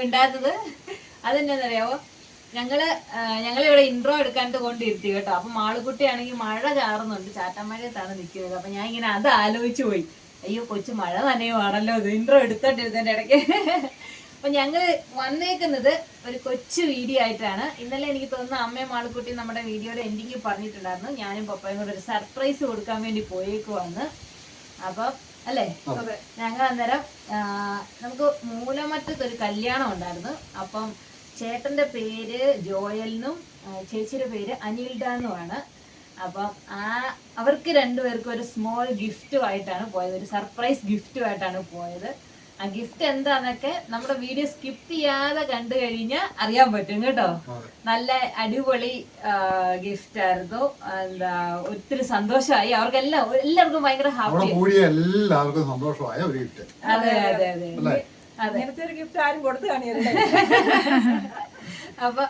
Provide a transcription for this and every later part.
മിണ്ടാത്തത് അതെന്നാന്നറിയാവോ? ഞങ്ങൾ ഞങ്ങളിവിടെ ഇൻട്രോ എടുക്കാണ്ട് കൊണ്ടിരുത്തി കേട്ടോ. അപ്പൊ മാളുകുട്ടിയാണെങ്കിൽ മഴ ചാറുന്നുണ്ട്. ചാറ്റമഴയത്താണ് നിൽക്കുന്നത് അപ്പൊ ഞാൻ ഇങ്ങനെ അത് ആലോചിച്ചു പോയി. അയ്യോ കൊച്ചു മഴ നനയുവാണല്ലോ. ഇത് ഇൻട്രോ എടുത്തോണ്ടിരുന്നതിന്റെ ഇടയ്ക്ക്. അപ്പൊ ഞങ്ങൾ വന്നേക്കുന്നത് ഒരു കൊച്ചു വീഡിയോ ആയിട്ടാണ്. ഇന്നലെ എനിക്ക് തോന്നുന്നു അമ്മയും മാളുക്കുട്ടി നമ്മുടെ വീഡിയോയുടെ എൻഡിങ്ങിൽ പറഞ്ഞിട്ടുണ്ടായിരുന്നു. ഞാനും പപ്പയും കൂടെ ഒരു സർപ്രൈസ് കൊടുക്കാൻ വേണ്ടി പോയേക്കുവാന്ന് അപ്പൊ അല്ലേ? ഞങ്ങൾ അന്നേരം നമുക്ക് മൂലമറ്റത്ത് ഒരു കല്യാണം ഉണ്ടായിരുന്നു. അപ്പം ചേട്ടന്റെ പേര് ജോയലിനും ചേച്ചിയുടെ പേര് അനിൽഡ എന്നുമാണ്. അപ്പം ആ അവർക്ക് രണ്ടുപേർക്കും ഒരു സ്മോൾ ഗിഫ്റ്റുമായിട്ടാണ് പോയത്. ഒരു സർപ്രൈസ് ഗിഫ്റ്റുമായിട്ടാണ് പോയത്. ആ ഗിഫ്റ്റ് എന്താന്നൊക്കെ നമ്മുടെ വീഡിയോ സ്കിപ്പ് ചെയ്യാതെ കണ്ടു കഴിഞ്ഞാൽ അറിയാൻ പറ്റും കേട്ടോ. നല്ല അടിപൊളി ഗിഫ്റ്റ് ആയിരുന്നു. എന്താ ഒത്തിരി സന്തോഷമായി. അവർക്കെല്ലാം എല്ലാവർക്കും ഭയങ്കര ഹാപ്പി എല്ലാവർക്കും സന്തോഷമായ ഒരു ഗിഫ്റ്റ് അതെ അതെ അതെ. അതെ. അങ്ങനത്തെ ഒരു ഗിഫ്റ്റ് ആരും കൊടുത്തു കാണിയല്ലേ. അപ്പൊ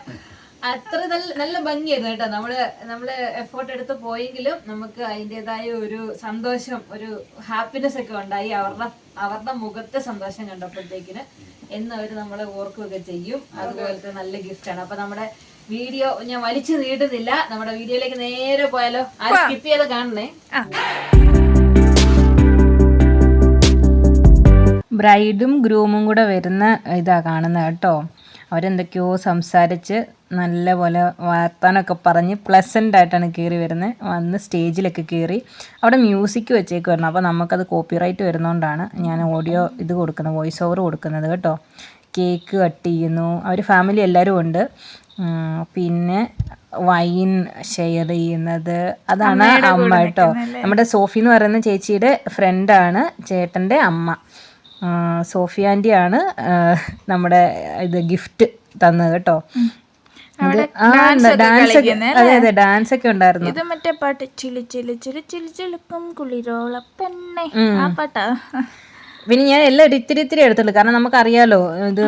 അത്ര നല്ല നല്ല ഭംഗിയായിരുന്നു കേട്ടോ. നമ്മൾ നമ്മൾ എഫേർട്ട് എടുത്ത് പോയെങ്കിലും നമുക്ക് അതിന്റെതായ ഒരു സന്തോഷം ഒരു ഹാപ്പിനെസ് ഒക്കെ ഉണ്ടായി. അവരുടെ അവരുടെ മുഖത്തെ സന്തോഷം കണ്ടപ്പോഴത്തേക്കിന് എന്ന് അവർ നമ്മളെ ഓർക്കുകയൊക്കെ ചെയ്യും. അതുപോലത്തെ നല്ല ഗിഫ്റ്റാണ് അപ്പൊ നമ്മുടെ വീഡിയോ ഞാൻ വലിച്ചു നീട്ടുന്നില്ല. നമ്മുടെ വീഡിയോയിലേക്ക് നേരെ പോയാലോ? ആ. സ്കിപ്പ് ചെയ്ത് കാണണേ. ബ്രൈഡും ഗ്രൂമും കൂടെ വരുന്ന ഇതാ കാണുന്നത് കേട്ടോ. അവരെന്തൊക്കെയോ സംസാരിച്ച് നല്ലപോലെ വാർത്താനൊക്കെ പറഞ്ഞ് പ്ലസന്റ് ആയിട്ടാണ് കയറി വരുന്നത് വന്ന് സ്റ്റേജിലൊക്കെ കയറി അവിടെ മ്യൂസിക് വെച്ചേക്കുമായിരുന്നു അപ്പോൾ നമുക്കത് കോപ്പിറൈറ്റ് വരുന്നതുകൊണ്ടാണ് ഞാൻ ഓഡിയോ ഇത് കൊടുക്കുന്നത് വോയിസ് ഓവർ കൊടുക്കുന്നത് കേട്ടോ. കേക്ക് കട്ട് ചെയ്യുന്നു. അവർ ഫാമിലി എല്ലാവരും ഉണ്ട്. പിന്നെ വൈൻ ഷെയർ ചെയ്യുന്നത്. അതാണ് അമ്മ കേട്ടോ. നമ്മുടെ സോഫി എന്ന് പറയുന്ന ചേച്ചിയുടെ ഫ്രണ്ടാണ് ചേട്ടന്റെ അമ്മ. ആ, സോഫി ആന്റിയാണ് നമ്മുടെ ഇത് ഗിഫ്റ്റ് തന്നത് കേട്ടോ. ഡാൻസ് ഒക്കെ അതെ അതെ ഡാൻസ് ഒക്കെ ഉണ്ടായിരുന്നു. ഇത് മറ്റേ പാട്ട് ചിലി ചിലി ചിലി ചിലി ചിലക്കും കുളിരോള പെണ്ണെ. ആ പാട്ടാ. പിന്നെ ഞാൻ എല്ലാം ഇത്തിരി ഇത്തിരി എടുത്തുള്ളൂ കാരണം നമുക്കറിയാലോ ഇത്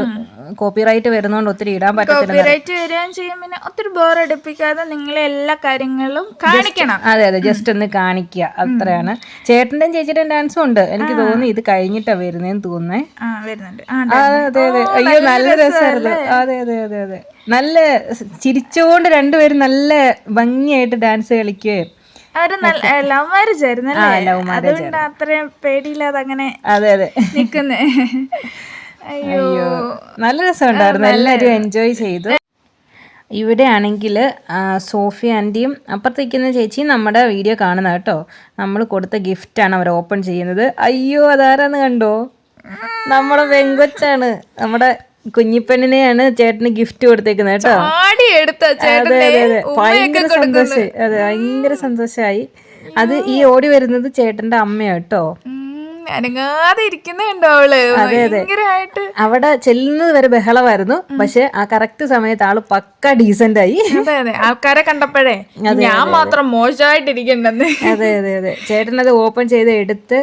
കോപ്പിറൈറ്റ് വരുന്നോണ്ട് ഒത്തിരി ഇടാൻ പറ്റത്തില്ല. കോപ്പിറൈറ്റ് വരികയും ചെയ്യും. പിന്നെ ഒത്തിരി ബോർ അടുപ്പിക്കാതെ നിങ്ങളെ എല്ലാ കാര്യങ്ങളും കാണിക്കണം. അതെ അതെ ജസ്റ്റ് ഒന്ന് കാണിക്കുക. അത്രയാണ്. ചേട്ടന്റെയും ചേച്ചിയുടെയും ഡാൻസും ഉണ്ട്. എനിക്ക് തോന്നുന്നു ഇത് കഴിഞ്ഞിട്ടാ വരുന്നേന്ന് തോന്നുന്നേ. ആ വരുന്നുണ്ട്. ആ ആ, അതെ അതെ. അയ്യോ നല്ല രസമായിരുന്നു. അതെ അതെ അതെ അതെ. നല്ല സ് ചിരിച്ചോണ്ട് രണ്ടുപേരും നല്ല ഭംഗിയായിട്ട് ഡാൻസ് കളിക്കുകയും നല്ല ലവ് മാരേജ് ആയിരുന്നു അതുകൊണ്ട് അത്രയും പേടിയില്ലാതെ അങ്ങനെ അതെ അതെ. നിക്കുന്നേ. അയ്യോ. അയ്യോ. നല്ല രസമുണ്ടായിരുന്നു. എല്ലാവരും എൻജോയ് ചെയ്തു. ഇവിടെ ആണെങ്കിൽ സോഫി ആന്റിയും അപ്പുറത്തേക്കുന്ന ചേച്ചി നമ്മുടെ വീഡിയോ കാണുന്ന കേട്ടോ. നമ്മൾ കൊടുത്ത ഗിഫ്റ്റാണ് അവർ ഓപ്പൺ ചെയ്യുന്നത്. അയ്യോ അതാരാന്ന് കണ്ടോ? നമ്മുടെ വെങ്കൊച്ചാണ് നമ്മുടെ കുഞ്ഞിപ്പെണ്ണിനെയാണ് ചേട്ടന് ഗിഫ്റ്റ് കൊടുത്തേക്കുന്നത് കേട്ടോ. അതെ അതെ അതെ. ഭയങ്കര സന്തോഷമായി അതെ ഭയങ്കര സന്തോഷമായി അത് ഈ ഓടി വരുന്നത് ചേട്ടന്റെ അമ്മയാ കേട്ടോ. ഉം, അനങ്ങാതെ ഇരിക്കുന്നുണ്ടോ അവൾ? ഭയങ്കരമായിട്ട് അവിടെ ചെല്ലുന്നത് വരെ ബഹളമായിരുന്നു. പക്ഷെ ആ കറക്റ്റ് സമയത്ത് ആൾ പക്ക ഡീസന്റ് ആയി. അതെ അതെ. ആൾക്കാരെ കണ്ടപ്പോഴേ ഞാൻ മാത്രം മോശമായിട്ടിരിക്കണ്ടെന്ന്. അതെ അതെ അതെ. ചേട്ടൻ അത് ഓപ്പൺ ചെയ്ത് എടുത്ത്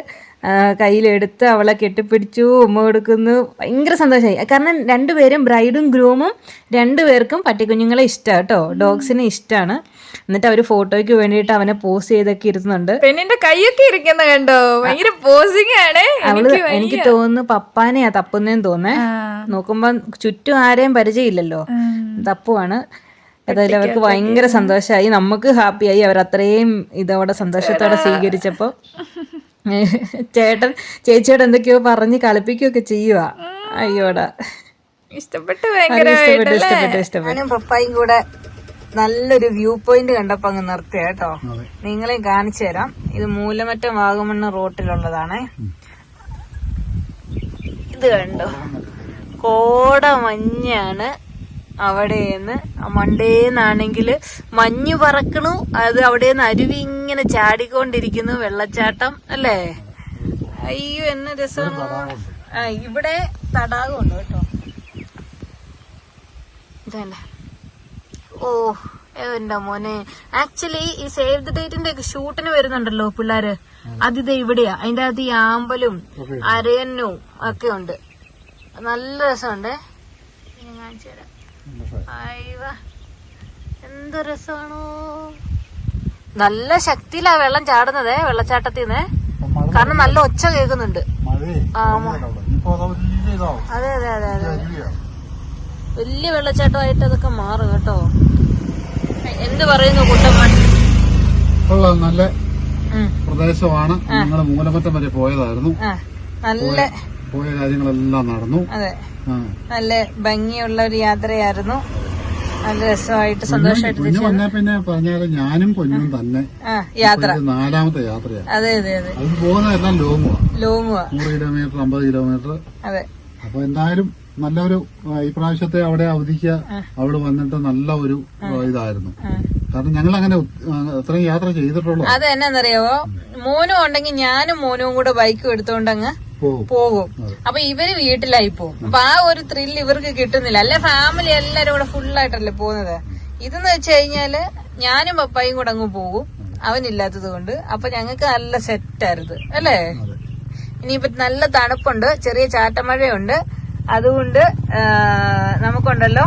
കയ്യിലെടുത്ത് അവളെ കെട്ടിപ്പിടിച്ചു ഉമ്മ കൊടുക്കുന്നു. ഭയങ്കര സന്തോഷമായി. കാരണം രണ്ടുപേരും ബ്രൈഡും ഗ്രൂമും രണ്ടുപേർക്കും പട്ടിക്കുഞ്ഞുങ്ങളെ ഇഷ്ടമാണ് കേട്ടോ. ഡോഗ്സിനെ ഇഷ്ടമാണ് എന്നിട്ട് അവർ ഫോട്ടോയ്ക്ക് വേണ്ടിയിട്ട് അവനെ പോസ് ചെയ്തൊക്കെ ഇരുന്നുണ്ട് പെണ്ണിന്റെ കൈയൊക്കെ ഇരിക്കുന്ന കണ്ടോ? ഭയങ്കര പോസിംഗ് ആണ്. അവൾ എനിക്ക് തോന്നുന്നു പപ്പാനെയാ തപ്പുന്നേന്ന് തോന്നേ. നോക്കുമ്പോ ചുറ്റും ആരെയും പരിചയമില്ലല്ലോ. തപ്പുവാണ്. അതായത് അവർക്ക് ഭയങ്കര സന്തോഷമായി. നമുക്ക് ഹാപ്പിയായി അവർ അത്രയും ഇതോടെ സന്തോഷത്തോടെ സ്വീകരിച്ചപ്പോ. ചേട്ടൻ ചേച്ചിയോട് എന്തൊക്കെയോ പറഞ്ഞ് കളിപ്പിക്കുകയൊക്കെ ചെയ്യുക അയ്യോടാ. ഇഷ്ടപ്പെട്ട് ഇഷ്ടപ്പെട്ടു ഭയങ്കരമായിട്ട് ഇഷ്ടപ്പെട്ടു ഇഷ്ടപ്പെട്ടു. ഞാനും പപ്പായും കൂടെ നല്ലൊരു വ്യൂ പോയിന്റ് കണ്ടപ്പോ അങ്ങ് നിർത്തിയ കേട്ടോ. നിങ്ങളെയും കാണിച്ചു തരാം. ഇത് മൂലമറ്റം വാഗമണ്ണ റോട്ടിലുള്ളതാണ്. ഇത് കണ്ടോ? കോട മഞ്ഞാണ് അവിടെന്ന് മണ്ടേന്നാണെങ്കിൽ മഞ്ഞ് പറക്കണു അത് അവിടെന്ന് അരുവി ഇങ്ങനെ ചാടിക്കൊണ്ടിരിക്കുന്നു വെള്ളച്ചാട്ടം അല്ലേ? അയ്യോ എന്ന രസമാണ്. ആ ഇവിടെ തടാകമുണ്ട് കേട്ടോ. ഇതല്ല ഓ എന്റെ മോനെ. ആക്ച്വലി ഈ സേവ് ദ ഡേറ്റിന്റെ ഒക്കെ ഷൂട്ടിന് വരുന്നുണ്ടല്ലോ പിള്ളേര്. അതിത് ഇവിടെയാ. അതിന്റെ അകത്ത് ഈ ആമ്പലും അരയന്നും ഒക്കെ ഉണ്ട്. നല്ല രസമുണ്ട്. കാണിച്ചു തരാം. എന്ത് രസമാണോ നല്ല ശക്തിയിലാ വെള്ളം ചാടുന്നതേ വെള്ളച്ചാട്ടത്തിൽ നിന്ന് കാരണം നല്ല ഒച്ച കേൾക്കുന്നുണ്ട്. അത് അതെ അതെ അതെ വലിയ വെള്ളച്ചാട്ടമായിട്ട് അതൊക്കെ മാറും കേട്ടോ. എന്ത് പറയുന്നു കുട്ടമ്മൻ നല്ല പ്രദേശമാണ്. ഞങ്ങൾ മൂലമറ്റം വരെ പോയതായിരുന്നു. നല്ല പോയ കാര്യങ്ങളെല്ലാം നടന്നു. അതെ. നല്ല ഭംഗിയുള്ള ഒരു യാത്രയായിരുന്നു. നല്ല രസമായിട്ട് സന്തോഷമായിട്ട് പിന്നെ പറഞ്ഞാൽ ഞാനും പൊന്നും തന്നെ. യാത്ര. നാലാമത്തെ യാത്രയാണ്. അതെ അതെ അതെ. അത് പോകുന്നതെല്ലാം ലോങ്ങുവാ. ലോങ്ങുവാ. നൂറ് കിലോമീറ്റർ അമ്പത് കിലോമീറ്റർ. അതെ. അപ്പൊ എന്തായാലും നല്ലൊരു ഇപ്രാവശ്യത്തെ ഈ പ്രാവശ്യത്തെ അവിടെ അവധിക്ക് അവിടെ വന്നിട്ട് നല്ല ഒരു ഇതായിരുന്നു. കാരണം ഞങ്ങൾ അങ്ങനെ അത്രയും യാത്ര ചെയ്തിട്ടുള്ളൂ അത് എന്നാന്നറിയാവോ മോനും ഉണ്ടെങ്കിൽ ഞാനും മോനും കൂടെ ബൈക്കും എടുത്തോണ്ടങ്ങ് പോകും. അപ്പൊ ഇവർ വീട്ടിലായി പോകും. അപ്പൊ ആ ഒരു ത്രില്ല് ഇവർക്ക് കിട്ടുന്നില്ല. അല്ലെ ഫാമിലി എല്ലാരും കൂടെ ഫുള്ളായിട്ടല്ലേ പോകുന്നത്? ഇതെന്ന് വെച്ച് കഴിഞ്ഞാൽ ഞാനും പപ്പായും കൂടെ അങ്ങ് പോകും. അവനില്ലാത്തത് കൊണ്ട്. അപ്പൊ ഞങ്ങൾക്ക് നല്ല സെറ്റായിരുന്നു അല്ലേ? ഇനിയിപ്പോ നല്ല തണുപ്പുണ്ട്. ചെറിയ ചാറ്റമഴയുണ്ട്. അതുകൊണ്ട് നമുക്കുണ്ടല്ലോ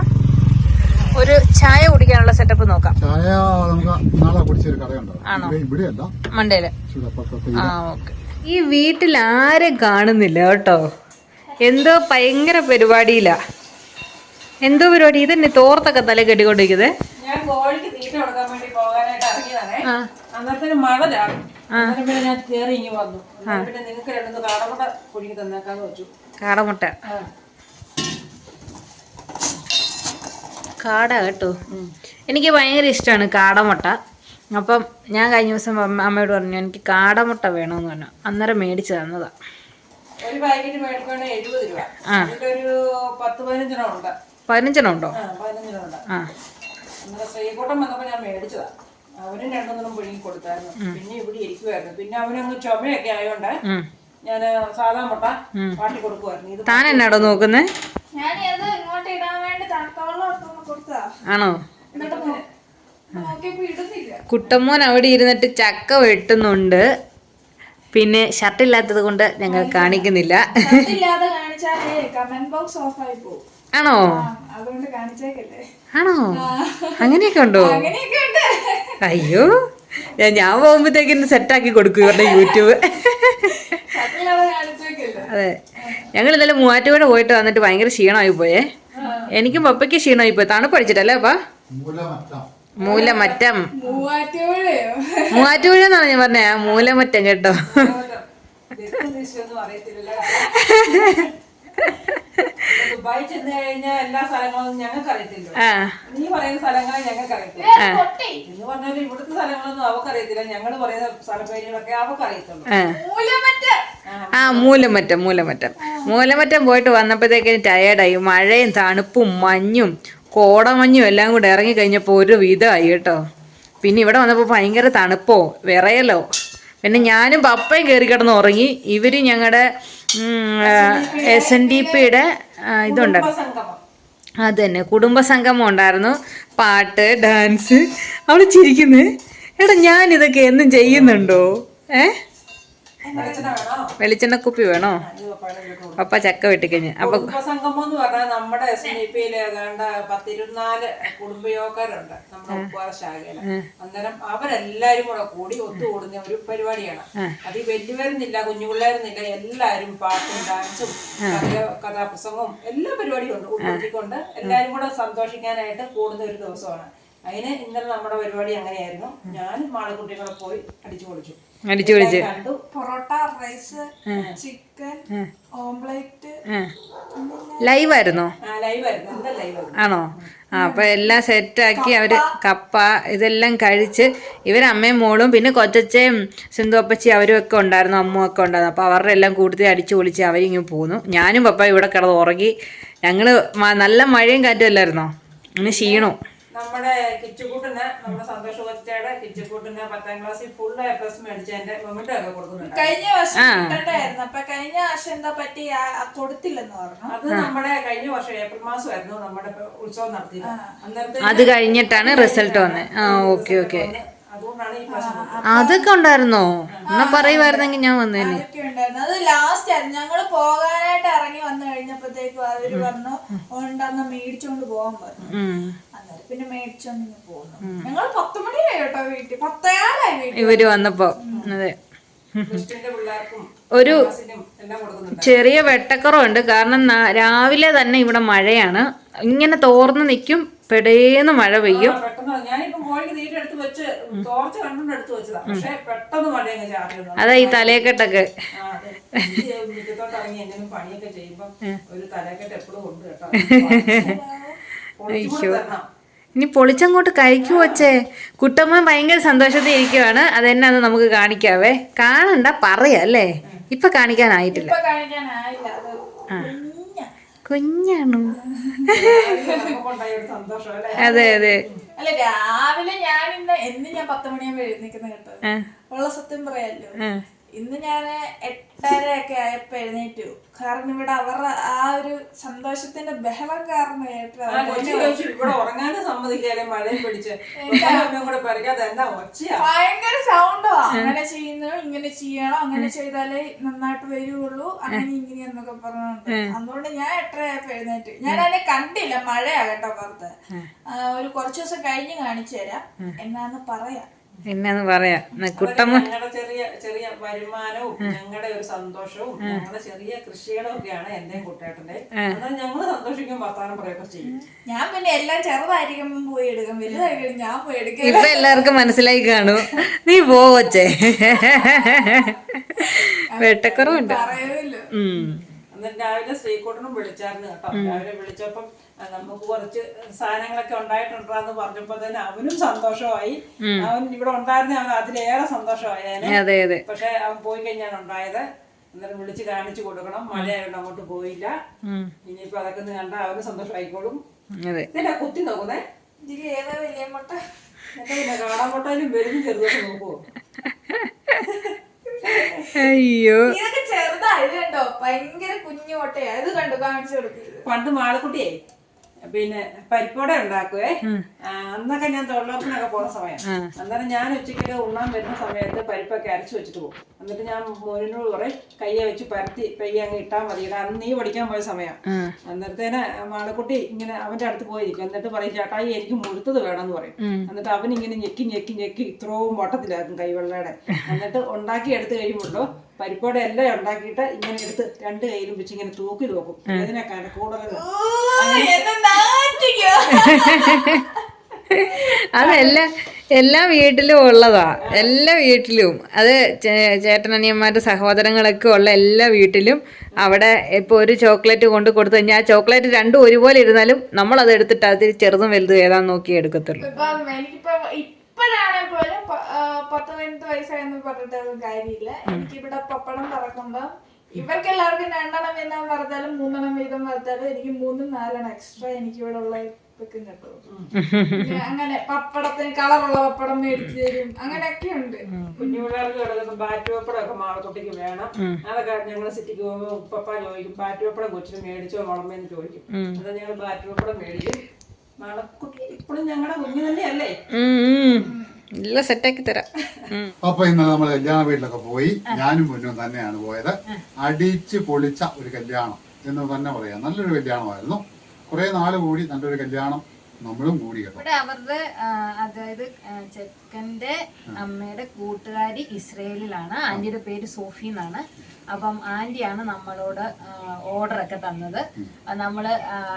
ഒരു ചായ കുടിക്കാനുള്ള സെറ്റപ്പ് നോക്കാം. ചായ നമുക്ക് നാളെ കുടിച്ചൊരു കടയുണ്ടോ ആണോ? മണ്ടേൽ. ആ ഓക്കെ. ഈ വീട്ടിൽ ആരും കാണുന്നില്ല കേട്ടോ? എന്തോ ഭയങ്കര പരിപാടിയില്ല എന്തോ പരിപാടി? ഇതന്നെ തോർത്തൊക്കെ തല കെട്ടിക്കൊണ്ടിരിക്കുന്നത് ഞാൻ കോഴിക്ക് തീറ്റ കൊടുക്കാൻ വേണ്ടി പോകാനായിട്ട് ഇറങ്ങിയതാണേ. ആ. അന്നേരത്തിന് മഴ പിന്നെ ഞാൻ കയറി ഇങ്ങി വന്നു. പിന്നെ നിങ്ങൾക്ക് രണ്ടു കാടമുട്ട കുഴിക്ക് തന്നേക്കാന്ന് വെച്ചു. കാടമുട്ട. കാട കേട്ടോ. എനിക്ക് ഭയങ്കര ഇഷ്ടമാണ് കാടമുട്ട. അപ്പം ഞാൻ കഴിഞ്ഞ ദിവസം അമ്മയോട് പറഞ്ഞു എനിക്ക് കാടമുട്ട വേണമെന്ന് പറഞ്ഞു. അന്നേരം മേടിച്ച് തന്നതാ. ഒരു പാക്കറ്റ് മേടിക്കുകയാണെങ്കിൽ എഴുപത് രൂപ. പത്ത് പതിനഞ്ചെണ്ണം ഉണ്ട്. പതിനഞ്ചെണ്ണം ഉണ്ടോ? ആ പതിനഞ്ചെണ്ണം ഉണ്ട്. ആ. അന്നേരം ശ്രീകൂട്ടം വന്നപ്പോൾ ഞാൻ മേടിച്ചതാ. അവനും രണ്ടെണ്ണം പുഴുങ്ങി കൊടുത്തായിരുന്നു. പിന്നെ ഇവിടെ പിന്നെ അവനങ്ങ് ചുമയൊക്കെ ആയതുകൊണ്ട് ഞാൻ സാധാ മുട്ട വാട്ടി കൊടുക്കുമായിരുന്നു താൻ എന്നാടോ നോക്കുന്നേ? ആണോ എന്നിട്ട് നോ- നോക്കിയപ്പോ ഇടുന്നില്ല കുട്ടമ്മോൻ അവിടെ ഇരുന്നിട്ട് ചക്ക വെട്ടുന്നുണ്ട്. പിന്നെ ഷർട്ട് ഇല്ലാത്തത് കൊണ്ട് ഞങ്ങൾ കാണിക്കുന്നില്ല. ആണോ? അതുകൊണ്ട് കാണിച്ചേക്കല്ലേ. ആണോ? അങ്ങനെയൊക്കെ ഉണ്ടോ? അയ്യോ ഞാൻ- ഞാൻ പോകുമ്പോഴത്തേക്കിന് സെറ്റാക്കി കൊടുക്കും ഇവരുടെ യൂട്യൂബ് അതെ. ഞങ്ങൾ ഇന്നലെ മൂവാറ്റുപുഴ പോയിട്ട് വന്നിട്ട് ഭയങ്കര ക്ഷീണമായി പോയേ. എനിക്കും പപ്പയ്ക്ക് ക്ഷീണമായി പോയി. തണുപ്പടിച്ചിട്ടല്ലേ അപ്പാ മൂലമറ്റം. മൂവാറ്റുപുഴ എന്നാണ് ഞാൻ പറഞ്ഞേ. ആ മൂലമറ്റം കേട്ടോ. ഒന്നും അറിയത്തില്ല ദുബായി ചെന്ന് കഴിഞ്ഞാൽ എല്ലാ സ്ഥലങ്ങളും ഞങ്ങൾക്ക് അറിയത്തില്ല ആ. നീ പറയുന്ന സ്ഥലങ്ങളെ ഞങ്ങൾക്ക് അറിയത്തില്ല ആ എന്ന് പറഞ്ഞാൽ ഇവിടുത്തെ സ്ഥലങ്ങളൊന്നും അവക്കറിയത്തില്ല. ഞങ്ങൾ പറയുന്ന സ്ഥലപ്പേരുകളൊക്കെ അവക്കറിയത്തുള്ളൂ. ആ മൂലമറ്റം മൂലമറ്റം. മൂലമറ്റം പോയിട്ട് വന്നപ്പോഴത്തേക്കും ടയേർഡായി മഴയും തണുപ്പും മഞ്ഞും കോടമഞ്ഞും എല്ലാം കൂടെ ഇറങ്ങി കഴിഞ്ഞപ്പോൾ ഒരു വിധമായി കേട്ടോ. പിന്നെ ഇവിടെ വന്നപ്പോൾ ഭയങ്കര തണുപ്പോ വിറയലോ. പിന്നെ ഞാനും പപ്പയും കയറി കിടന്ന് ഉറങ്ങി. ഇവർ ഞങ്ങളുടെ എസ് എൻ ഡി പിയുടെ ഇതുണ്ട്. അത് തന്നെ കുടുംബ സംഗമം ഉണ്ടായിരുന്നു. പാട്ട് ഡാൻസ് അവൾ ചിരിക്കുന്നേ. എടാ ഞാൻ ഇതൊക്കെ എന്നും ചെയ്യുന്നുണ്ടോ? ഏ? വെളിച്ചെണ്ണ കുപ്പി വേണോ? അപ്പ പപ്പ ചക്ക വെട്ടിക്കഴിഞ്ഞ്. അപ്പൊ സംഗമം എന്ന് പറഞ്ഞാൽ നമ്മുടെ എസ് എൻ പിയിൽ ഏതാണ്ട് പത്തിരുന്നാൽ കുടുംബയോഗക്കാരുണ്ട് നമ്മുടെ ഉപ്പാറ ശാഖയിൽ. അന്നേരം അവരെല്ലാരും കൂടെ കൂടി ഒത്തുകൂടുന്ന ഒരു പരിപാടിയാണ്. അത് ഈ വലിയവരുന്നില്ല കുഞ്ഞുപിള്ളേരുന്നില്ല എല്ലാരും പാട്ടും ഡാൻസും കഥ കഥാപ്രസംഗവും എല്ലാ പരിപാടിയും ഉണ്ട്. ഉൾപ്പെടുത്തിക്കൊണ്ട് എല്ലാരും കൂടെ സന്തോഷിക്കാനായിട്ട് കൂടുന്ന ഒരു ദിവസമാണ്. അതിന് ഇന്നലെ നമ്മുടെ പരിപാടി അങ്ങനെയായിരുന്നു. ഞാൻ മാളക്കുട്ടികളെ പോയി അടിച്ചു പൊളിച്ചു. അടിച്ചു പൊളിച്ചു. കണ്ടു. പൊറോട്ട റൈസ് ചിക്കൻ ഓംപ്ലേറ്റ് ലൈവായിരുന്നോ? ആണോ? ആ അപ്പൊ എല്ലാം സെറ്റാക്കി അവർ കപ്പ ഇതെല്ലാം കഴിച്ച് ഇവരമ്മയും മോളും പിന്നെ കൊച്ചച്ചയും സിന്ധു അപ്പച്ചി അവരും ഒക്കെ ഉണ്ടായിരുന്നു അമ്മ ഒക്കെ ഉണ്ടായിരുന്നു. അപ്പൊ അവരുടെ എല്ലാം കൂട്ടത്തിൽ അടിച്ചു പൊളിച്ച് അവരിങ്ങ് പോന്നു. ഞാനും പപ്പ ഇവിടെ കിടന്ന് ഉറങ്ങി. ഞങ്ങൾ നല്ല മഴയും കാറ്റും അല്ലായിരുന്നോ? ഇനി ക്ഷീണോ നമ്മുടെ കിച്ചുകൂട്ടിന് നമ്മുടെ സന്തോഷ കൊച്ചയുടെ കിച്ചുകൂട്ടിന് പത്താം ക്ലാസ്സിൽ ഫുൾ എ പ്ലസ് മേടിച്ചതിന്റെ മൊമെന്റ് ഒക്കെ കൊടുക്കുന്നുണ്ട്. കഴിഞ്ഞ വർഷം കിട്ടണ്ടായിരുന്നു. അപ്പൊ കഴിഞ്ഞ വർഷം എന്താ പറ്റി കൊടുത്തില്ലെന്ന് പറഞ്ഞു. അത് നമ്മുടെ കഴിഞ്ഞ വർഷം ഏപ്രിൽ മാസം ആയിരുന്നു നമ്മുടെ ഇപ്പൊ ഉത്സവം നടത്തിയത്. അന്നേരത്തെ അത് കഴിഞ്ഞിട്ടാണ് റിസൾട്ട് വന്നത് ആ ഓക്കെ ഓക്കെ ഈ പ്രശ്നം അതൊക്കെ ഉണ്ടായിരുന്നോ? എന്നാ പറയുമായിരുന്നെങ്കിൽ ഞാൻ വന്നേ അതൊക്കെ ഉണ്ടായിരുന്നു. അത് ലാസ്റ്റ് ആയിരുന്നു. ഞങ്ങൾ പോകാനായിട്ട് ഇറങ്ങി വന്നു കഴിഞ്ഞപ്പോഴത്തേക്കും അവർ പറഞ്ഞു ഉണ്ടെന്ന് മേടിച്ചോണ്ട് പോകാൻ പറഞ്ഞു. പിന്നെ മേടിച്ചോണ്ട് ഇങ്ങ് പോന്നു ഞങ്ങൾ പത്ത് മണിയായി കേട്ടോ വീട്ടിൽ. പത്തേകാലായി വീട്ടിൽ. ഇവർ വന്നപ്പോ. അതെ. ഒരു ചെറിയ വെട്ടക്കുറവുണ്ട്. കാരണം രാവിലെ തന്നെ ഇവിടെ മഴയാണ്. ഇങ്ങനെ തോർന്ന് നിൽക്കും പെടേന്ന് മഴ പെയ്യും. അതാ ഈ തലയെക്കെട്ടൊക്കെ. ആ, അതെ. ഇനി പൊളിച്ചങ്ങോട്ട് കഴിക്കൂ വച്ചേ കുട്ടമ്മ ഭയങ്കര സന്തോഷത്തിൽ ഇരിക്കുവാണ്. അതെന്നാന്ന് നമുക്ക് കാണിക്കാവേ. കാണണ്ട പറയാല്ലേ ഇപ്പൊ കാണിക്കാനായിട്ടില്ല. ആ. അത് കുഞ്ഞാണു? അല്ലേ അതെ അതെ. അല്ല രാവിലെ ഞാൻ ഇന്ന് എന്ന് ഞാൻ പത്ത് മണിയാകുമ്പോ എഴുന്നേക്കുന്ന കേട്ടോ. ഉള്ള സത്യം പറയാലോ. ഇന്ന് ഞാൻ എട്ടര ഒക്കെ ആയപ്പോ എഴുന്നേറ്റു. കാരണം ഇവിടെ അവരുടെ ആ ഒരു സന്തോഷത്തിന്റെ ബഹളം കാരണം ഇവിടെ ഉറങ്ങാനും സമ്മതിക്കാതെ മഴയും പിടിച്ച്. അമ്മയും കൂടെ പറിക്കാതെ എന്താ ഒച്ചയാ? ഭയങ്കര സൗണ്ടോ അങ്ങനെ ചെയ്യുന്നു ഇങ്ങനെ ചെയ്യണം അങ്ങനെ ചെയ്താലേ നന്നായിട്ട് വരുള്ളൂ അങ്ങനെ ഇങ്ങനെ എന്നൊക്കെ പറഞ്ഞുണ്ട് അതുകൊണ്ട് ഞാൻ എട്ടര ആയപ്പോ എഴുന്നേറ്റ്. ഞാൻ അതിനെ കണ്ടില്ല മഴയാ കേട്ടോ പുറത്ത്. ഒരു കുറച്ചു ദിവസം കഴിഞ്ഞ് കാണിച്ചു തരാം. എന്നാന്ന് പറയാം. എന്നാന്ന് പറയാ. കുട്ടമ്മ ചെറിയ ചെറിയ വരുമാനവും ഞങ്ങളുടെ ഒരു സന്തോഷവും ഞങ്ങളുടെ ചെറിയ കൃഷികളും ഒക്കെയാണ് എന്റെ കുട്ടേട്ടന്റെ എന്നാൽ ഞങ്ങൾ സന്തോഷിക്കും വർത്താനം പറയൊക്കെ ചെയ്യും. ഞാൻ പിന്നെ എല്ലാം ചെറുതായിരിക്കും പോയി എടുക്കും. വലുതായിരിക്കും ഞാൻ പോയി എടുക്കും. ഇപ്പൊ എല്ലാവർക്കും മനസ്സിലായി കാണൂ. നീ പോവച്ചേ വെട്ടക്കുറവുണ്ട്. എന്നിട്ട് രാവിലെ ശ്രീകൂട്ടനും വിളിച്ചായിരുന്നു കേട്ടോ. രാവിലെ വിളിച്ചപ്പം നമുക്ക് കുറച്ച് സാധനങ്ങളൊക്കെ ഉണ്ടായിട്ടുണ്ടെന്ന് പറഞ്ഞപ്പോ തന്നെ അവനും സന്തോഷമായി. അവൻ ഇവിടെ ഉണ്ടായിരുന്ന അവൻ അതിലേറെ സന്തോഷമായി അതിന്. അതെ അതെ. പക്ഷെ അവൻ പോയി കഴിഞ്ഞാണ് ഉണ്ടായത്. അന്നേരം വിളിച്ച് കാണിച്ചു കൊടുക്കണം. മഴയായിട്ട് അങ്ങോട്ട് പോയില്ല. ഇനിയിപ്പൊ അതൊക്കെ ഒന്ന് കണ്ട അവന് സന്തോഷമായിക്കോളും. എന്നാ കുത്തി നോക്കുന്നേ? ഇതിൽ ഏതാ വലിയ മുട്ട? എന്നിട്ട് കാണാൻ മുട്ടാലും വലുതും ചെറുതൊക്കെ നോക്കുവോ? അയ്യോ. ഇതൊക്കെ ചെറുതായത് കണ്ടോ? ഭയങ്കര കുഞ്ഞു മുട്ടയാ. ഇത് കണ്ടു? കാണിച്ചു കൊടുക്കും. പണ്ട് മാളക്കുട്ടിയെ പിന്നെ പരിപ്പോട ഉണ്ടാക്കുവേ. അന്നൊക്കെ ഞാൻ തൊഴിലുറപ്പിനൊക്കെ പോകുന്ന സമയം. അന്നേരം ഞാൻ ഉച്ചയ്ക്ക് ഉണ്ണാൻ വരുന്ന സമയത്ത് പരിപ്പൊക്കെ അരച്ചു വെച്ചിട്ട് പോകും. എന്നിട്ട് ഞാൻ മോനിനോട് പറയും കയ്യെ വെച്ച് പരത്തി പെയ്യ അങ്ങ് ഇട്ടാൽ മതി. കാരണം അന്ന് നീ പഠിക്കാൻ പോയ സമയം. അന്നേരത്തേന് മാളക്കുട്ടി ഇങ്ങനെ അവന്റെ അടുത്ത് പോയിരിക്കും. എന്നിട്ട് പറയും ചേട്ടായി എനിക്ക് മുഴുത്തത് വേണമെന്ന് പറയും. എന്നിട്ട് അവൻ ഇങ്ങനെ ഞെക്കി ഞെക്കി ഞെക്കി ഇത്രയും വട്ടത്തിലാക്കും കൈവെള്ളയുടെ. എന്നിട്ട് ഉണ്ടാക്കി എടുത്തു കഴിയുമ്പോഴോ പരിപ്പോടെ എല്ലാം ഉണ്ടാക്കിയിട്ട് ഇങ്ങനെ എടുത്ത് രണ്ട് കയ്യിലും വെച്ച് ഇങ്ങനെ തൂക്കി നോക്കും. ഇതിനൊക്കെ കൂടുതൽ അതല്ല എല്ലാ വീട്ടിലും ഉള്ളതാ. എല്ലാ വീട്ടിലും. അത് ചേട്ടനനിയന്മാരുടെ സഹോദരങ്ങളൊക്കെ ഉള്ള എല്ലാ വീട്ടിലും അവിടെ ഇപ്പോൾ ഒരു ചോക്ലേറ്റ് കൊണ്ട് കൊടുത്തു കഴിഞ്ഞാൽ ആ ചോക്ലേറ്റ് രണ്ടും ഒരുപോലെ ഇരുന്നാലും നമ്മൾ അത് എടുത്തിട്ട് അതിൽ ചെറുതും വലുതും ഏതാന്ന് നോക്കി എടുക്കത്തുള്ളൂ. ഇപ്പോഴാണെ പോലും പത്ത് പതിനെട്ട് വയസ്സായെന്ന് പറഞ്ഞിട്ടൊന്നും കാര്യമില്ല. എനിക്കിവിടെ പപ്പടം പറക്കുമ്പോ ഇവർക്ക് എല്ലാവർക്കും രണ്ടെണ്ണം വീതം വറുത്താലും മൂന്നെണ്ണം വീതം വറുത്താലും എനിക്ക് മൂന്നും നാലെണ്ണം എക്സ്ട്രാ എനിക്ക് ഇവിടെ ഉള്ള വെക്കും കേട്ടോ. അങ്ങനെ പപ്പടത്തിന് കളറുള്ള പപ്പടം മേടിച്ചു തരും. അങ്ങനെയൊക്കെ ഉണ്ട്. കുഞ്ഞു പിള്ളേർക്ക് കിടക്കുന്ന ബാറ്റ് പേപ്പറൊക്കെ മാളത്തൊട്ടിക്ക് വേണം. അതൊക്കെ ഞങ്ങൾ സിറ്റിക്ക് പോകുമ്പോൾ ഉപ്പപ്പ ചോദിക്കും ബാറ്റ് പപ്പടം കൊച്ചിന് മേടിച്ചോ വളമേന്ന് ചോദിക്കും. അത് ഞങ്ങൾ ബാറ്റ് പപ്പടം മേടിക്കും. എല്ലാം സെറ്റാക്കി തരാം. ഉം. അപ്പൊ ഇന്ന് നമ്മൾ കല്യാണ വീട്ടിലൊക്കെ പോയി ഞാനും മുന്നും തന്നെയാണ് പോയത്. അടിച്ച് പൊളിച്ച ഒരു കല്യാണം എന്ന് തന്നെ പറയാം. നല്ലൊരു കല്യാണമായിരുന്നു. കുറെ നാൾ കൂടി നല്ലൊരു കല്യാണം നമ്മളും കൂടി ഇവിടെ അവരുടെ അതായത് ചെക്കന്റെ അമ്മയുടെ കൂട്ടുകാരി ഇസ്രയേലിലാണ്. ആന്റിയുടെ പേര് സോഫി എന്നാണ്. അപ്പം ആന്റിയാണ് നമ്മളോട് ഓർഡർ ഒക്കെ തന്നത്. നമ്മൾ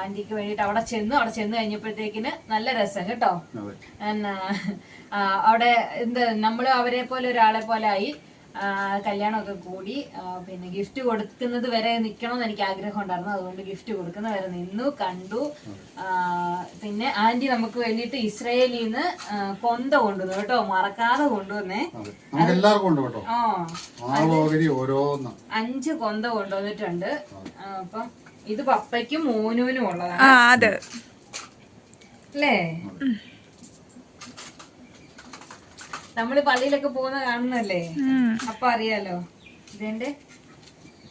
ആന്റിക്ക് വേണ്ടിയിട്ട് അവിടെ ചെന്നു. അവിടെ ചെന്ന് കഴിഞ്ഞപ്പോഴത്തേക്കിന് നല്ല രസം കേട്ടോ. എന്നാ, അവിടെ എന്ത് നമ്മൾ അവരെ പോലെ ഒരാളെ പോലെ ആയി കല്യാണമൊക്കെ കൂടി പിന്നെ ഗിഫ്റ്റ് കൊടുക്കുന്നത് വരെ നിൽക്കണമെന്ന് എനിക്ക് ആഗ്രഹം ഉണ്ടായിരുന്നു അതുകൊണ്ട് ഗിഫ്റ്റ് കൊടുക്കുന്ന വരെ നിന്നു കണ്ടു. പിന്നെ ആന്റി നമുക്ക് വേണ്ടിയിട്ട് ഇസ്രയേലിൽ നിന്ന് കൊന്ത കൊണ്ടുവന്നു കേട്ടോ. മറക്കാതെ കൊണ്ടുവന്നേ. എല്ലാവർക്കും ആ. ആളോകരി ഓരോന്ന്. അഞ്ച് കൊന്ത കൊണ്ടുവന്നിട്ടുണ്ട്. അപ്പം ഇത് പപ്പയ്ക്കും മോനുവിനും ഉള്ളതാണ്. അതെ. അല്ലേ? നമ്മൾ പള്ളിയിലൊക്കെ പോകുന്ന കാണുന്നല്ലേ അപ്പൊ അറിയാലോ. ഇതെന്റെ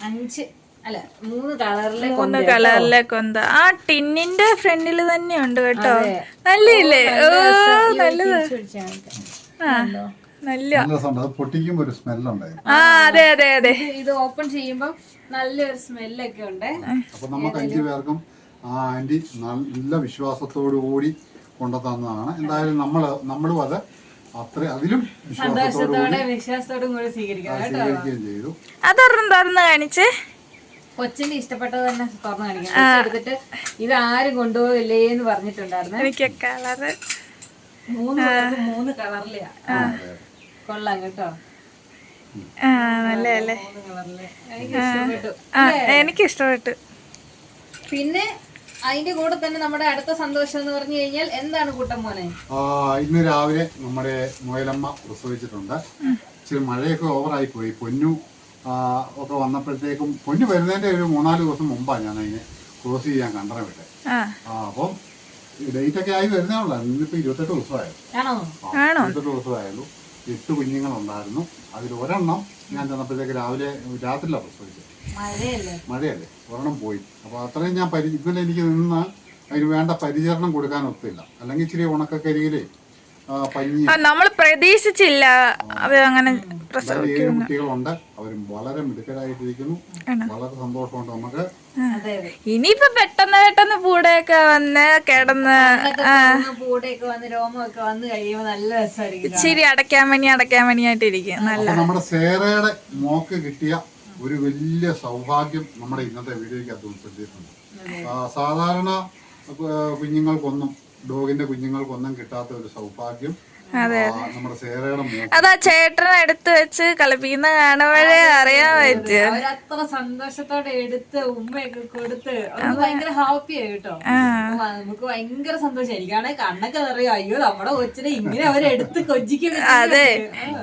അഞ്ച് മൂന്ന് കളറിലെ കൊന്ത ആ ടിന്നിന്റെ ഫ്രണ്ടിൽ തന്നെ ഉണ്ട് കേട്ടോ. നല്ലേ ഓ നല്ലത്. നല്ല. പൊട്ടിക്കുമ്പോ ഒരു സ്മെല്ലുണ്ടായിരുന്നു. ആ അതെ അതെ അതെ. ഇത് ഓപ്പൺ ചെയ്യുമ്പോൾ നല്ലൊരു സ്മെല്ലൊക്കെ ഉണ്ട്. അപ്പൊ നമുക്ക് അഞ്ചു പേർക്കും ആ ആന്റി നല്ല വിശ്വാസത്തോടു കൂടി കൊണ്ടു തന്നതാണ്. എന്തായാലും നമ്മൾ നമ്മളും അത് അത്ര അതിലും വിശ്വാസത്തോടു വിശ്വാസത്തോടും കൂടി സ്വീകരിക്കണം കേട്ടോ. സ്വീകരിക്കുകയും ചെയ്തു. അതൊരെണ്ണം തുറന്ന് കാണിച്ചേ. കൊച്ചിന്റെ ഇഷ്ടപ്പെട്ടത് തന്നെ തുറന്നു കാണിക്കാം. എടുത്തിട്ട് ഇത് ആരും കൊണ്ടുപോകില്ലേ എന്ന് പറഞ്ഞിട്ടുണ്ടായിരുന്നു. എനിക്ക് കളറ്. മൂന്ന് മൂന്ന് കളറിലെയാ. കൊള്ളാം കേട്ടോ. മൂന്ന് എനിക്ക് ഇഷ്ടപ്പെട്ടു. പിന്നെ അതിന്റെ കൂടെ തന്നെ നമ്മുടെ അടുത്ത സന്തോഷം എന്ന് പറഞ്ഞു കഴിഞ്ഞാൽ എന്താണ് കൂട്ടം മോനെ? ആ, ഇന്ന് രാവിലെ നമ്മുടെ മുയലമ്മ പ്രസവിച്ചിട്ടുണ്ട്. ഇച്ചിരി മഴയൊക്കെ ഓവറായി പോയി. പൊന്നു ഒക്കെ വന്നപ്പോഴത്തേക്കും പൊന്നു വരുന്നതിന്റെ ഒരു മൂന്നാൽ ദിവസം മുമ്പാണ് ഞാൻ അതിനെ ക്രോസ് ചെയ്യാൻ കണ്ടറ വിട്ടെ ആ. അപ്പം ഡേറ്റ് ഒക്കെ ആയി വരുന്നേ ഉള്ളൂ ഇന്നിപ്പോ ഇരുപത്തെട്ട് ദിവസമായിരുന്നു ഇരുപത്തെട്ട് ദിവസമായാലും എട്ട് കുഞ്ഞുങ്ങളുണ്ടായിരുന്നു. അതിൽ ഒരെണ്ണം ഞാൻ ചെന്നപ്പോഴത്തേക്ക് രാവിലെ രാത്രിയിലാണ് പ്രസവിച്ചത്. മഴയല്ലേ? ഒരെണ്ണം പോയി. അപ്പോൾ അത്രയും ഞാൻ പരി ഇന്നലെ എനിക്ക് നിന്ന് അതിന് വേണ്ട പരിചരണം കൊടുക്കാൻ ഒത്തില്ല. അല്ലെങ്കിൽ ഇച്ചിരി ഉണക്കക്കരിയിലേ നമ്മൾ പ്രതീക്ഷിച്ചില്ല. അത് അങ്ങനെ കുട്ടികളുണ്ട്. അവരും വളരെ മിടുക്കരായിട്ടിരിക്കുന്നു. വളരെ സന്തോഷമുണ്ട് നമുക്ക്. ഇനിയിപ്പൊ പെട്ടെന്ന് പെട്ടെന്ന് പൂടെയൊക്കെ വന്ന് കിടന്ന് പൂടെയൊക്കെ വന്ന് രോമമൊക്കെ വന്ന് കഴിയുമ്പോ നല്ല രസമായിരിക്കും ഇച്ചിരി അടയ്ക്കാൻ മണി അടയ്ക്കാൻ മണിയായിട്ടിരിക്കും നല്ല. നമ്മുടെ സേറയുടെ മോക്ക് കിട്ടിയ ഒരു വലിയ സൗഭാഗ്യം നമ്മുടെ ഇന്നത്തെ വീഡിയോയ്ക്ക് അത് ഉൾപ്പെടുത്തിയിട്ടുണ്ട്. സാധാരണ കുഞ്ഞുങ്ങൾക്കൊന്നും ഡോഗിന്റെ കുഞ്ഞുങ്ങൾക്കൊന്നും കിട്ടാത്ത ഒരു സൗഭാഗ്യം. മോക്ക് അതാ. ചേട്ടൻ എടുത്തു വെച്ച് കളിപ്പിക്കുന്ന കാണുമ്പോഴേ അറിയാൻ പറ്റും. അവരത്ര സന്തോഷത്തോടെ എടുത്ത് ഉമ്മയൊക്കെ കൊടുത്ത് ഭയങ്കര ഹാപ്പി ആയി കേട്ടോ നമുക്ക് ഭയങ്കര സന്തോഷം. കണ്ണൊക്കെ അറിയാം അയ്യോ നമ്മുടെ കൊച്ചിനെ ഇങ്ങനെ അവരെടുത്ത് കൊഞ്ചിക്കൊക്കെ അതെ.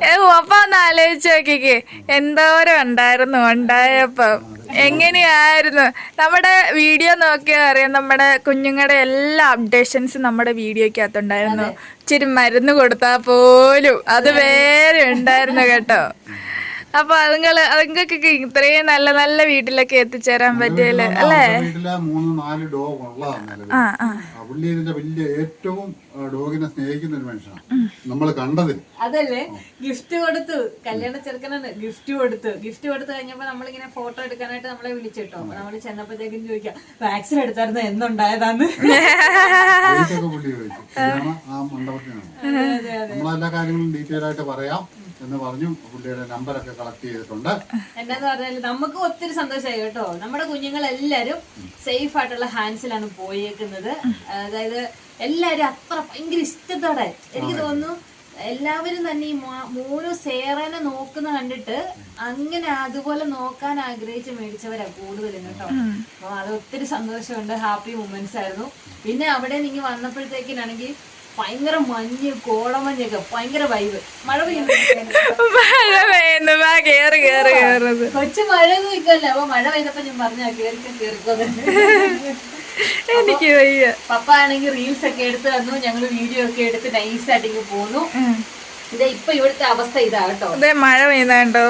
ഏ, അപ്പൊ ഒന്ന് ആലോചിച്ച് നോക്കിക്കേ. എന്തോരം ഉണ്ടായിരുന്നു ഉണ്ടായപ്പം. എങ്ങനെയായിരുന്നു? നമ്മുടെ വീഡിയോ നോക്കിയാൽ അറിയാം നമ്മുടെ കുഞ്ഞുങ്ങളുടെ എല്ലാ അപ്ഡേഷൻസും നമ്മുടെ വീഡിയോക്കകത്തുണ്ടായിരുന്നു ഇച്ചിരി മരുന്ന് കൊടുത്താ പോലും അത് വേറെ ഉണ്ടായിരുന്നു കേട്ടോ. അപ്പൊ അതുങ്ങൾ അതുങ്ങൾക്കൊക്കെ ഇത്രയും നല്ല നല്ല വീട്ടിലൊക്കെ എത്തിച്ചേരാൻ പറ്റിയല്ലേ? അല്ലേ? വീട്ടിലെ മൂന്ന് നാല് ഡോഗ് ഉള്ളതാണ് പുള്ളി ഇതിന്റെ വലിയ ഏറ്റവും ഡോഗിനെ സ്നേഹിക്കുന്ന ഒരു മനുഷ്യനാണ് നമ്മൾ കണ്ടതിൽ. അതല്ലേ? ഗിഫ്റ്റ് കൊടുത്തു. കല്യാണ ചെറുക്കനാണ്. ഗിഫ്റ്റ് കൊടുത്തു. ഗിഫ്റ്റ് കൊടുത്തു കഴിഞ്ഞപ്പോ നമ്മളിങ്ങനെ ഫോട്ടോ എടുക്കാനായിട്ട് നമ്മളെ വിളിച്ചിട്ടോ. അപ്പൊ നമ്മൾ ചെന്നപ്പോഴത്തേക്കും ചോദിക്കാം വാക്സിൻ എടുത്തായിരുന്നു. എന്നുണ്ടായതാന്ന് ഇതാണ് ആ മണ്ഡപത്തിനാണ്. നമ്മളെല്ലാ കാര്യങ്ങളും ഡീറ്റെയിൽ ആയിട്ട് പറയാം. എന്ന് പറഞ്ഞു. പുള്ളിയുടെ നമ്പറൊക്കെ കളക്ട് ചെയ്തിട്ടുണ്ട്. എന്താന്ന് പറഞ്ഞാൽ നമുക്ക് ഒത്തിരി സന്തോഷമായി കേട്ടോ. നമ്മുടെ കുഞ്ഞുങ്ങൾ എല്ലാരും സേഫ് ആയിട്ടുള്ള ഹാൻഡ്സിലാണ് പോയേക്കുന്നത്. അതായത് എല്ലാരും അത്ര ഭയങ്കര ഇഷ്ടത്തോടെ. എനിക്ക് തോന്നുന്നു എല്ലാവരും തന്നെ ഈ മോനു സേറനെ നോക്കുന്ന കണ്ടിട്ട് അങ്ങനെ അതുപോലെ നോക്കാൻ ആഗ്രഹിച്ച് മേടിച്ചവരാ കൂടുതലും കേട്ടോ. അപ്പൊ അത് ഒത്തിരി സന്തോഷമുണ്ട്. ഹാപ്പി മൂമെന്റ്സ് ആയിരുന്നു. പിന്നെ അവിടെ നിങ്ങൾ വന്നപ്പോഴത്തേക്കിനാണെങ്കിൽ ഭയങ്കര മഞ്ഞ് കോടമഞ്ഞൊക്കെ ഭയങ്കര വൈബ് മഴ പെയ്യുന്നു. മഴ കേറി കേറ് കേറ് കേറുന്നത്. കൊച്ചു മഴ നിൽക്കല്ലേ അപ്പൊ മഴ പെയ്തപ്പോ ഞാൻ പറഞ്ഞ കേറിക്കാൻ കേറിക്കോ എനിക്ക് വയ്യ. പപ്പ ആണെങ്കിൽ റീൽസ് ഒക്കെ എടുത്ത് തന്നു ഞങ്ങൾ വീഡിയോ ഒക്കെ എടുത്ത് നൈസ് ആയിട്ട് പോന്നു. ഇതേ ഇപ്പൊ ഇവിടുത്തെ അവസ്ഥ ഇതാ കേട്ടോ അതെ മഴ പെയ്യുന്നുണ്ടോ?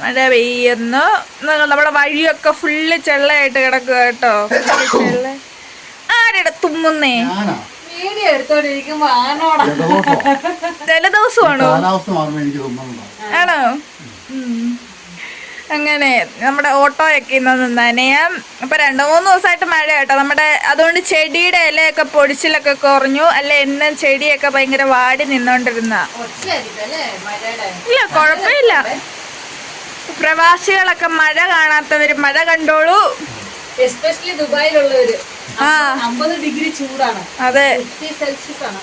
മഴ പെയ്യുന്നു. നമ്മുടെ വഴിയൊക്കെ ഫുള്ള് ചെള്ളയായിട്ട് കിടക്കുക കേട്ടോ ചെള്ള. ആരുടെ തുമ്മുന്നേ? വീഡിയോ എടുത്തോണ്ടിരിക്കുമ്പോ ആനോടാ. ജലദോഷം. ജലദോഷമാണോ? കാലാവസ്ഥ മാറുമ്പോൾ എനിക്ക് തോന്നുന്നുണ്ടാവും ആണോ? അങ്ങനെ നമ്മുടെ ഓട്ടോയൊക്കെ ഇന്ന് നനയാം. അപ്പൊ രണ്ടു മൂന്ന് ദിവസമായിട്ട് മഴ കേട്ടോ. നമ്മുടെ അതുകൊണ്ട് ചെടിയുടെ ഇലയൊക്കെ പൊടിച്ചിലൊക്കെ കുറഞ്ഞു. അല്ല എന്നും ചെടിയൊക്കെ ഭയങ്കര വാടി നിന്നോണ്ടിരുന്ന. ഇല്ല കുഴപ്പമില്ല. പ്രവാസികളൊക്കെ മഴ കാണാത്തവര് മഴ കണ്ടോളൂ. എസ്പെഷ്യലി ദുബായിലുള്ളവര്. ആ. അമ്പത് ഡിഗ്രി ചൂടാണ്. അതെ. സെൽഷ്യസ് ആണ്.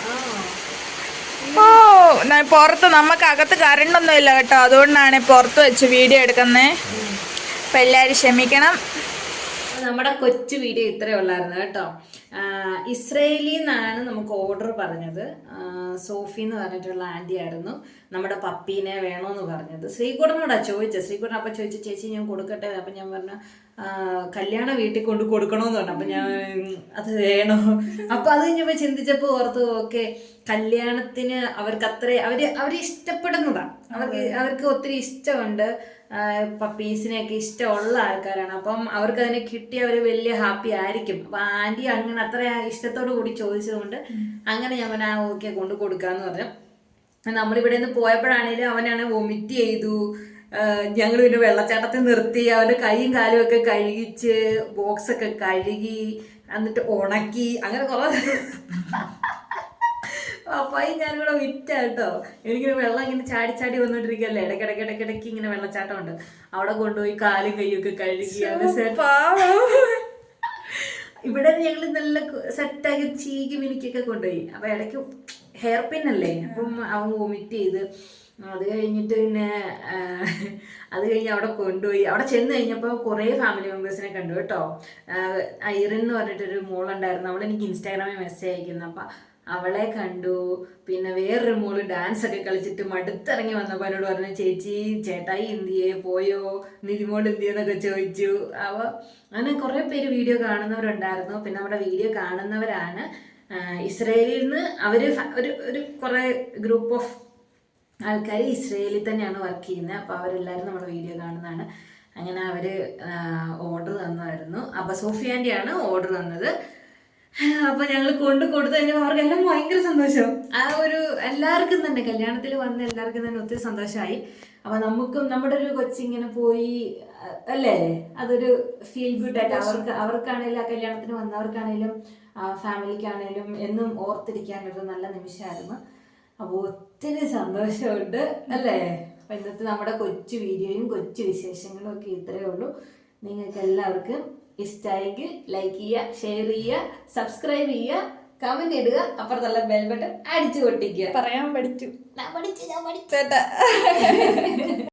ഓ പുറത്ത് നമുക്ക് അകത്ത് കറണ്ട് ഒന്നും ഇല്ല കേട്ടോ. അതുകൊണ്ടാണ് പുറത്ത് വെച്ച് വീഡിയോ എടുക്കുന്നത് അപ്പൊ എല്ലാരും ക്ഷമിക്കണം. നമ്മുടെ കൊച്ചു വീഡിയോ ഇത്രയേ ഉള്ളായിരുന്നു കേട്ടോ. ഇസ്രയേലിൽ നിന്നാണ് നമുക്ക് ഓർഡർ പറഞ്ഞത്. സോഫി എന്ന് പറഞ്ഞിട്ടുള്ള ആന്റി ആയിരുന്നു. നമ്മുടെ പപ്പീനെ വേണോന്ന് പറഞ്ഞത്. ശ്രീകുടനോടാ ചോദിച്ചത് ശ്രീകുടൻ അപ്പം ചോദിച്ച ചേച്ചി ഞാൻ കൊടുക്കട്ടെ? അപ്പം ഞാൻ പറഞ്ഞു കല്യാണ വീട്ടിൽ കൊണ്ട് കൊടുക്കണമെന്ന് പറഞ്ഞു. അപ്പം ഞാൻ "ഉം, അത് വേണോ? അപ്പം അത് കഴിഞ്ഞപ്പോൾ ചിന്തിച്ചപ്പോൾ ഓർത്തു ഓക്കെ കല്യാണത്തിന് അവർക്ക് അത്ര അവർ അവർ ഇഷ്ടപ്പെടുന്നതാണ് അവർക്ക് അവർക്ക് ഒത്തിരി ഇഷ്ടമുണ്ട്. പപ്പീസിനെയൊക്കെ ഇഷ്ടമുള്ള ആൾക്കാരാണ്. അപ്പം അവർക്ക് അതിനെ കിട്ടി അവർ വലിയ ഹാപ്പി ആയിരിക്കും. അപ്പൊ ആന്റി അങ്ങനെ അത്ര ഇഷ്ടത്തോടു കൂടി ചോദിച്ചതുകൊണ്ട് അങ്ങനെ ഞാൻ ആ ഓക്കെ കൊണ്ട് കൊടുക്കാന്ന് പറഞ്ഞു. നമ്മളിവിടെ നിന്ന് പോയപ്പോഴാണേലും അവനാണ് വൊമിറ്റ് ചെയ്തു. ഞങ്ങൾ പിന്നെ വെള്ളച്ചാട്ടത്തിൽ നിർത്തി. അവന്റെ കൈയും കാലും ഒക്കെ കഴുകിച്ച് ബോക്സൊക്കെ കഴുകി എന്നിട്ട് ഉണക്കി അങ്ങനെ കുറെ പപ്പായി ഞാനിവിടെ വിറ്റ കേട്ടോ എനിക്കിങ്ങനെ വെള്ളം ഇങ്ങനെ ചാടി ചാടി വന്നോണ്ടിരിക്കല്ലേ ഇടയ്ക്കിടയ്ക്ക് ഇടയ്ക്കിടയ്ക്ക് ഇങ്ങനെ വെള്ളച്ചാട്ടം ഉണ്ട് അവിടെ കൊണ്ടുപോയി കാലും കൈയൊക്കെ കഴുകി. ഇവിടെ ഞങ്ങൾ നല്ല സെറ്റാക്കി ചീകി മിനിക്കൊക്കെ കൊണ്ടുപോയി. അപ്പൊ ഇടയ്ക്ക് ഹെയർ പിൻ അല്ലേ? അപ്പം അവൻ വോമിറ്റ് ചെയ്ത് അത് കഴിഞ്ഞിട്ട് പിന്നെ അത് കഴിഞ്ഞ് അവിടെ കൊണ്ടുപോയി. അവിടെ ചെന്ന് കഴിഞ്ഞപ്പോൾ കുറേ ഫാമിലി മെമ്പേഴ്സിനെ കണ്ടു കേട്ടോ. ഐറിൻ എന്ന് പറഞ്ഞിട്ടൊരു മോളുണ്ടായിരുന്നു. അവൾ എനിക്ക് ഇൻസ്റ്റാഗ്രാമിൽ മെസ്സേജ് അയക്കുന്നു. അപ്പം അവളെ കണ്ടു. പിന്നെ വേറൊരു മോൾ ഡാൻസ് ഒക്കെ കളിച്ചിട്ട് മടുത്തിറങ്ങി വന്നപ്പോൾ എന്നോട് പറഞ്ഞു ചേച്ചി ചേട്ടായി ഇന്ത്യയെ പോയോ? നിതിമോൾ എന്തിയെന്നൊക്കെ ചോദിച്ചു. അവ അങ്ങനെ കുറേ പേര് വീഡിയോ കാണുന്നവരുണ്ടായിരുന്നു. പിന്നെ നമ്മുടെ വീഡിയോ കാണുന്നവരാണ് ഇസ്രയേലിൽ നിന്ന് അവർ ഒരു ഒരു കുറേ ഗ്രൂപ്പ് ഓഫ് ആൾക്കാർ ഇസ്രയേലിൽ തന്നെയാണ് വർക്ക് ചെയ്യുന്നത്. അപ്പോൾ അവരെല്ലാവരും നമ്മുടെ വീഡിയോ കാണുന്നതാണ്. അങ്ങനെ അവർ ഓർഡർ തന്നായിരുന്നു അപ്പോൾ സോഫിയാന്റെയാണ് ഓർഡർ തന്നത്. അപ്പോൾ ഞങ്ങൾ കൊണ്ട് കൊടുത്തു കഴിഞ്ഞപ്പോൾ അവർക്കെല്ലാം ഭയങ്കര സന്തോഷം. ആ ഒരു എല്ലാവർക്കും തന്നെ കല്യാണത്തിൽ വന്ന എല്ലാവർക്കും തന്നെ ഒത്തിരി സന്തോഷമായി അപ്പൊ നമുക്കും നമ്മുടെ ഒരു കൊച്ചിങ്ങനെ പോയി അല്ലേ? അതൊരു ഫീൽ ഗുഡ് ആയിട്ട് അവർക്ക് അവർക്കാണെങ്കിലും ആ കല്യാണത്തിന് വന്നവർക്കാണേലും ഫാമിലിക്കാണേലും എന്നും ഓർത്തിരിക്കാനൊരു നല്ല നിമിഷമായിരുന്നു. അപ്പോൾ ഒത്തിരി സന്തോഷമുണ്ട് അല്ലേ? അപ്പം ഇന്നത്തെ നമ്മുടെ കൊച്ചു വീഡിയോയും കൊച്ചു വിശേഷങ്ങളും ഒക്കെ ഇത്രയേ ഉള്ളൂ. നിങ്ങൾക്ക് എല്ലാവർക്കും ഇഷ്ടമായെങ്കിൽ ലൈക്ക് ചെയ്യുക ഷെയർ ചെയ്യുക സബ്സ്ക്രൈബ് ചെയ്യുക കമന്റ് ഇടുക അപ്പുറത്തുള്ള ബെൽ ബട്ടൺ അടിച്ചു പൊട്ടിക്കുക. പറയാൻ പഠിച്ചു. ഞാൻ പഠിച്ചു ഞാൻ പഠിച്ചു.